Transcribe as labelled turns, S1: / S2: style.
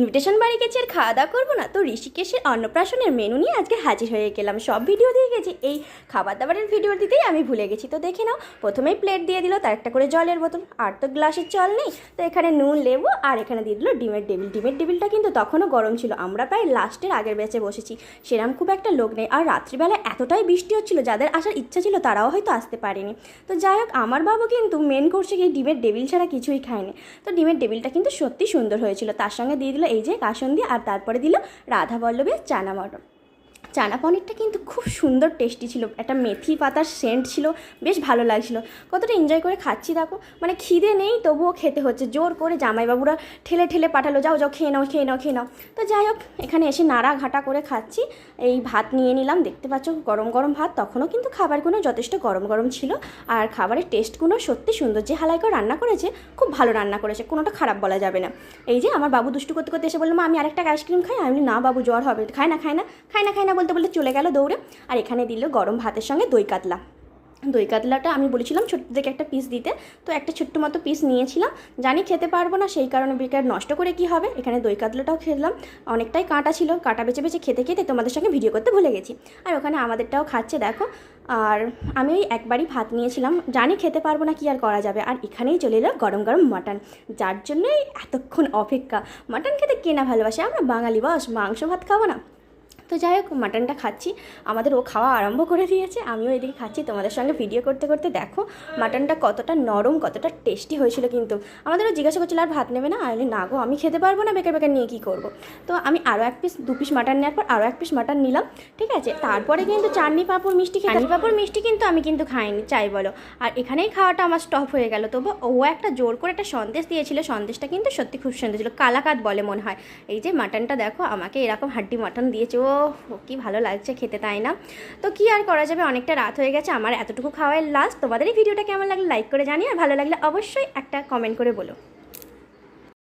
S1: Invitation বাড়ি গেছি, আর খাওয়া দাওয়া করব না। তো ঋষিকেশের অন্নপ্রাশনের মেনু নিয়ে আজকে হাজির হয়ে গেলাম। সব ভিডিও দিয়ে গেছি। এই খাবার দাবারের ভিডিও দিতেই আমি ভুলে গেছি। তো দেখে নাও, প্রথমেই প্লেট দিয়ে দিল, তার একটা করে জলের বোতল। আর তো গ্লাসের জল নেই, তো এখানে নুন, লেবু, আর এখানে দিয়ে দিল ডিমের টেবিল। ডিমের টেবিলটা কিন্তু তখনও গরম ছিল। আমরা প্রায় লাস্টের আগের বেঁচে বসেছি। সেরকম খুব একটা লোক নেই। আর রাত্রিবেলা এতটাই বৃষ্টি হচ্ছিল, যাদের আসার ইচ্ছা ছিল তারাও হয়তো আসতে পারেনি। তো যাই হোক, আমার বাবু কিন্তু মেন করছে কি ডিমের টেবিল ছাড়া কিছুই খায়নি। তো ডিমের টেবিলটা কিন্তু সত্যি সুন্দর হয়েছিল। তার সঙ্গে দিয়ে দিল এই যে কাসন্দি আর তারপরে দিল রাধা বল্লভের চানা মটর চানা পনিরটা কিন্তু খুব সুন্দর টেস্টি ছিল। একটা মেথি পাতার সেন্ট ছিল, বেশ ভালো লাগছিল। কতটা এনজয় করে খাচ্ছি দেখো। মানে খিদে নেই, তবুও খেতে হচ্ছে। জোর করে জামাইবাবুরা ঠেলে ঠেলে পাঠালো, যাও যাও, খেয়ে নাও খেয়ে নাও খেয়ে নাও। তো যাই হোক, এখানে এসে নাড়া ঘাটা করে খাচ্ছি। এই ভাত নিয়ে নিলাম। দেখতে পাচ্ছ গরম গরম ভাত, তখনও কিন্তু খাবারগুলো যথেষ্ট গরম গরম ছিল। আর খাবারের টেস্টগুলো সত্যি সুন্দর। যে হালাইকে রান্না করেছে, খুব ভালো রান্না করেছে। কোনোটা খারাপ বলা যাবে না। এই যে আমার বাবু দুষ্টু করতে করতে এসে বলল, মা, আমি আরেকটা আইসক্রিম খাই? আমি না বাবু, জ্বর হবে। খায় না খায় না খায় না খায় না বলতে বলতে চলে গেল দৌড়ে আর এখানে দিল গরম ভাতের সঙ্গে দই কাতলা। দই কাতলাটা আমি বলেছিলাম ছোট্ট থেকে একটা পিস দিতে। তো একটা ছোট্ট মতো পিস নিয়েছিলাম। জানি খেতে পারব না, সেই কারণে বেকার নষ্ট করে কি হবে? এখানে দই কাতলাটাও খেলাম। অনেকটাই কাঁটা ছিল, কাঁটা বেছে বেছে খেতে খেতে তোমাদের সঙ্গে ভিডিও করতে ভুলে গেছি। আর ওখানে আমাদেরটাও খাচ্ছে, দেখো। আর আমি ওই একবারই ভাত নিয়েছিলাম। জানি খেতে পারব না কি আর করা যাবে। আর এখানেই চলে এলো গরম গরম মাটন। যার জন্যই এতক্ষণ অপেক্ষা। মাটন খেতে কেনা ভালোবাসে? আমরা বাঙালি বস, মাংস ভাত খাব না। তো যাই হোক মাটনটা খাচ্ছি। আমাদের ও খাওয়া আরম্ভ করে দিয়েছে। আমিও এদিকে খাচ্ছি। তোমাদের সঙ্গে ভিডিও করতে করতে দেখো মাটনটা কতটা নরম, কতটা টেস্টি হয়েছিল কিন্তু। আমাদেরও জিজ্ঞাসা করছিল, আর ভাত নেবে না? আমি না গো, আমি খেতে পারব না, বেকার বেকার নিয়ে কী করব? তো আমি আরও এক পিস দু পিস মাটন নেওয়ার পর আরও এক পিস মাটন নিলাম, ঠিক আছে? তারপরে কিন্তু চাটনি পাঁপড়, মিষ্টি চাটনি পাঁপড়, মিষ্টি কিন্তু আমি কিন্তু খাইনি, চাই বলো। আর এখানেই খাওয়াটা আমার স্টপ হয়ে গেল। তবু ও একটা জোর করে একটা সন্দেশ দিয়েছিল। সন্দেশটা কিন্তু সত্যি খুব সুন্দর ছিল। কালাকাত বলে মনে হয়। এই যে মাটনটা দেখো, আমাকে এরকম হাড্ডি মাটন দিয়েছে। ও কি ভালো লাগছে খেতে তাই না? তো কি আর করা যাবে? অনেকটা রাত হয়ে গেছে, আমার এতটুকু খাওয়ার লাস্ট তোমাদের এই ভিডিওটা কেমন লাগলে লাইক করে জানি আর ভালো লাগলে অবশ্যই একটা কমেন্ট করে বলো।